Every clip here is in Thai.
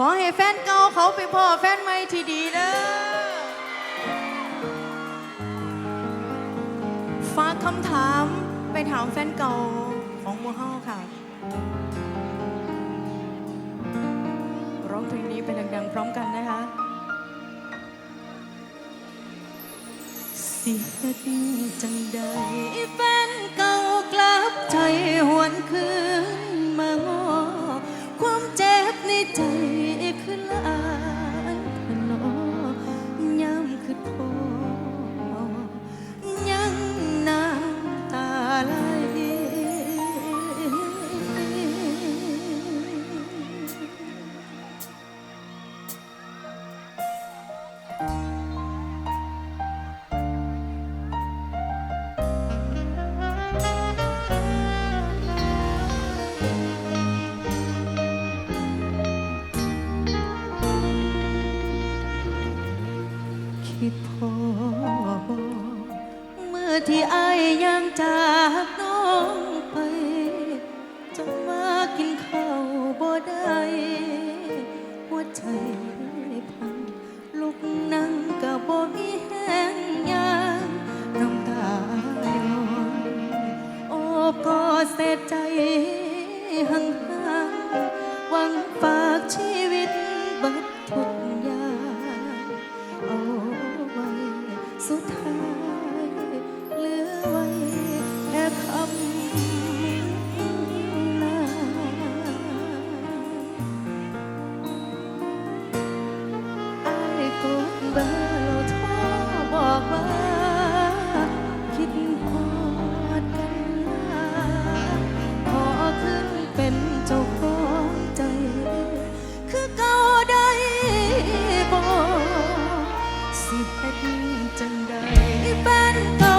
ขอให้แฟนเก่าเขาเป็นพ่อแฟนใหม่ที่ดีนะฝากคำถามไปถามแฟนเก่าของมูเฮาค่ะ ร้องเพลงนี้ไปดังๆ พร้อมกันนะคะ สิเฮ็ดจังใดแฟนเก่ากลับใจหวนคืนมาง้อความเจ็บในใจ คิดพอเมื่อที่อายยังจากน้องไปจะมากินข้าวบ่ได้หัวใจ เฮ็ดจังใดเป็นต่อ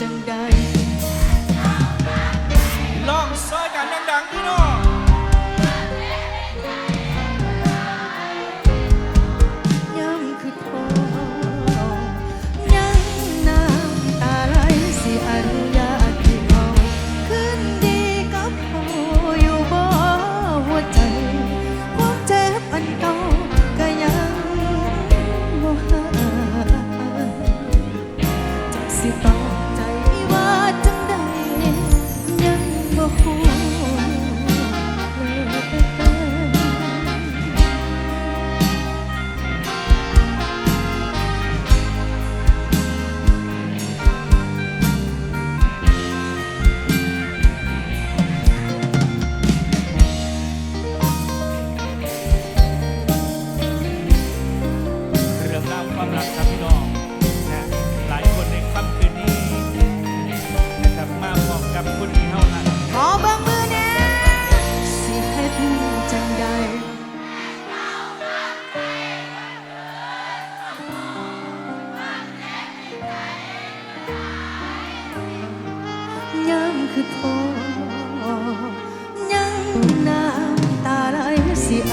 จังใดลองซอยกันดังๆพี่น้อง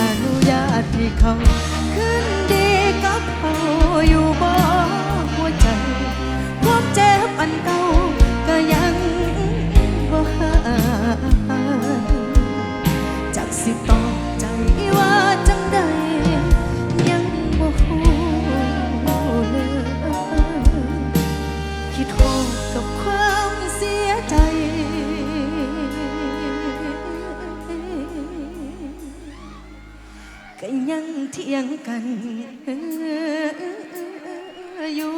อนุญาตที่เขา ขึ้นดีกับเขาอยู่บ่หัวใจความเจ็บอันกา เถียงกันอยู่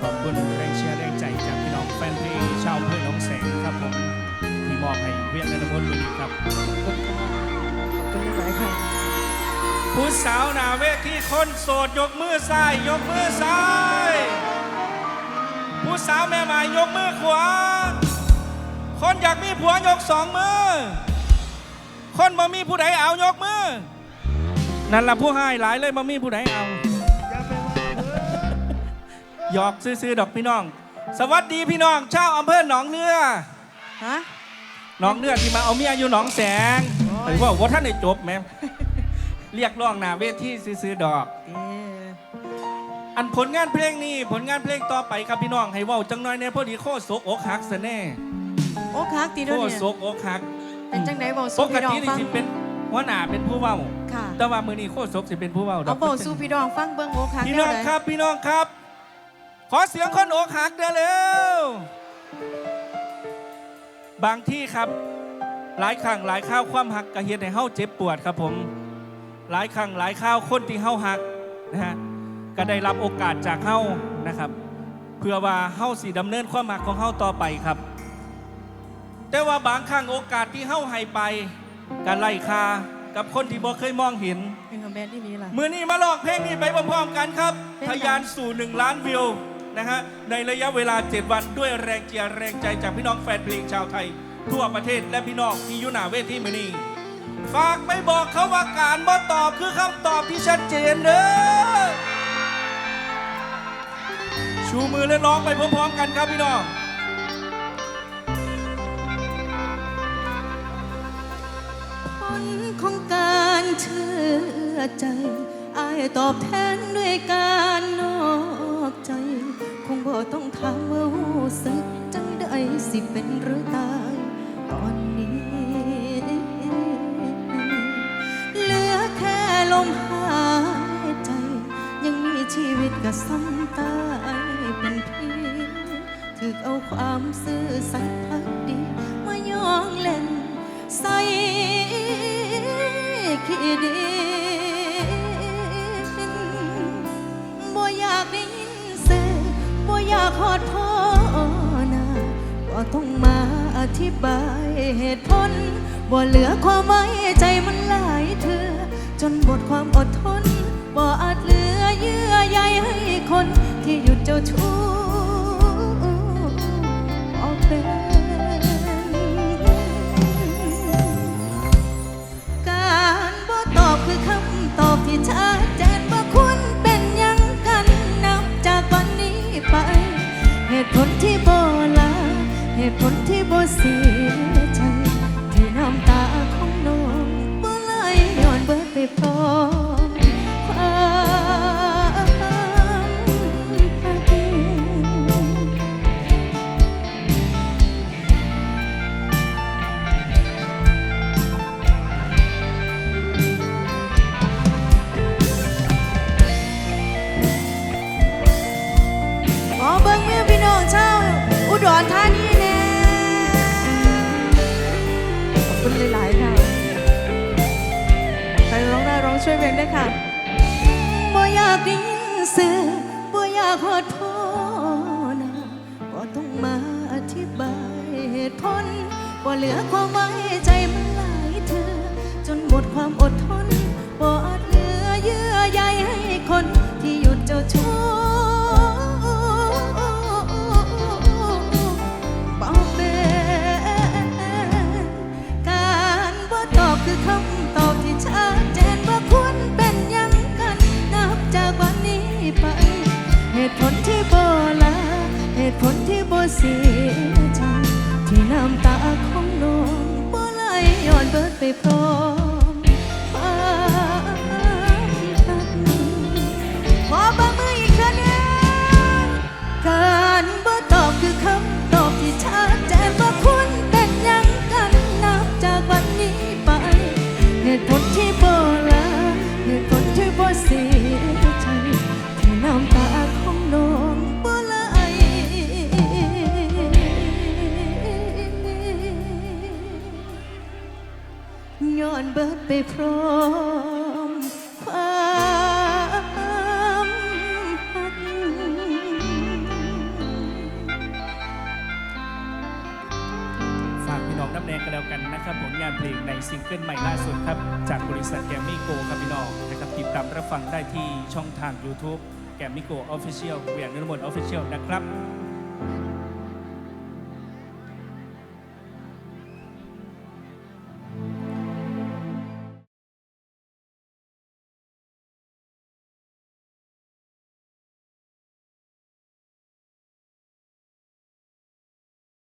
ขอบคุณแรงเชียร์แรงใจจากพี่น้องแฟนเพลงชาวอำเพื่อนน้องแสงครับผมที่มอบให้เวียดนามวันนี้ครับขอบคุณหลายๆค่ะผู้สาวหนาเวทีคนโสดยกมือซ้ายยกมือซ้ายผู้สาวแม่หมายยกมือขวา คนอยากมีผัวยกสองมือ คนบ่มีผู้ใดเอายกมือ นั่นละผู้ให้หลายเลยบ่มีผู้ใดเอาหยอกซื้อๆดอกพี่น้อง สวัสดีพี่น้องชาวอำเภอหนองเรือฮะหนองเรือที่มาเอาเมียอยู่หนองแสงโอ้หยรือว่าว่าท่านได้จบแม่เรียกร้องหนาเวทีซื้อๆดอกเอ๊ะอันผลงานเพลงนี้ผลงานเพลงต่อไปครับพี่น้องให้เว้าจังน้อยเนี่ยพอดีโคตรโศกอกหักซะแน่ โอ้คักตีโคด้วยตรเนี่ยโศกอกหักเป็นจังไดบอกปสู้กพี่น้องตินี่ฟัง สิเป็นหัวหน้าเป็นผู้เว้า ค่ะแต่ว่ามือนี้โคตรโศกสิเป็นผู้เว้าดเอาอกบอกสู้พี่น้องฟังเบิ้งโอ้คักพี่น้องแวใดครับพี่น้องครับ ขอเสียงคนอกหักเด้อเร็วบางที่ครับ หลายครั้งหลายข้าวความหักกระเฮ็ดให้เฮาเจ็บปวดครับผม หลายครั้งหลายข้าวคนที่เฮาหักนะฮะก็ได้รับโอกาสจากเฮานะครับ เพื่อว่าเฮาสิดำเนินความหักของเฮาต่อไปครับ แต่ว่าบางครั้งโอกาสที่เฮาให้ไปก็ไล่คากับคนที่บ่เคยมองเห็นเป็นคอมเมนต์ที่นี้ล่ะ มือนี้มาลองเพลงนี้ไปพร้อมๆกันครับเป็นไง ทะยานสู่ 1 ล้านวิวนะฮะในระยะเวลา 7 วันด้วยแรงเจียร์แรงใจจากพี่น้องแฟนเพลงชาวไทย ทั่วประเทศและพี่น้องที่อยุนาเวทีมือนี้ ฝากไปบอกเขาว่าการบ่ตอบคือคำตอบที่ชัดเจนเด้อชูมือและร้องไปพร้อมๆกันครับพี่น้อง เชื่อใจอายตอบแทนด้วยการนอกใจ คงบ่ต้องถามว่ารู้สึกจังใดสิเป็นหรือตายตอนนี้ เหลือแค่ลมหายใจ ยังมีชีวิตก็ซ้ำตายเป็นเพียงถึกเอาความซื่อสัตย์ ต้องมาอธิบายเหตุผลบ่เหลือความไว้ใจมันหลายเธอ จนหมดความอดทนบ่อาจเหลือเยื่อใยให้คนที่หยุดเจ้าชู้ พร้อ เลยค่ะบ่อยากได้ยินเสียงบ่อยากขอโทษนะบ่ต้องมาอธิบายเหตุผลบ่เหลือความไว้ใจมันหลายเธอ จนหมดความอดทนบ่อาจเหลือเยื่อใยให้คนที่หยุดเจ้าชู้ เสียใจที่น้ำตาของน้องบ่ไหลย้อนเบิดไปพร้อม ย้อนเบิดไปพร้อมความฝากพี่น้องน้ำแดงกันแล้วกันนะครับผลงานเพลงในซิงเกิลใหม่ล่าสุดครับ จากบริษัทแกมมี่โกครับพี่น้องนะครับติดตามรับฟังได้ที่ช่องทาง YouTube แกมมี่โกออฟฟิเชียลเวียงนรมนออฟฟิเชียลนะครับ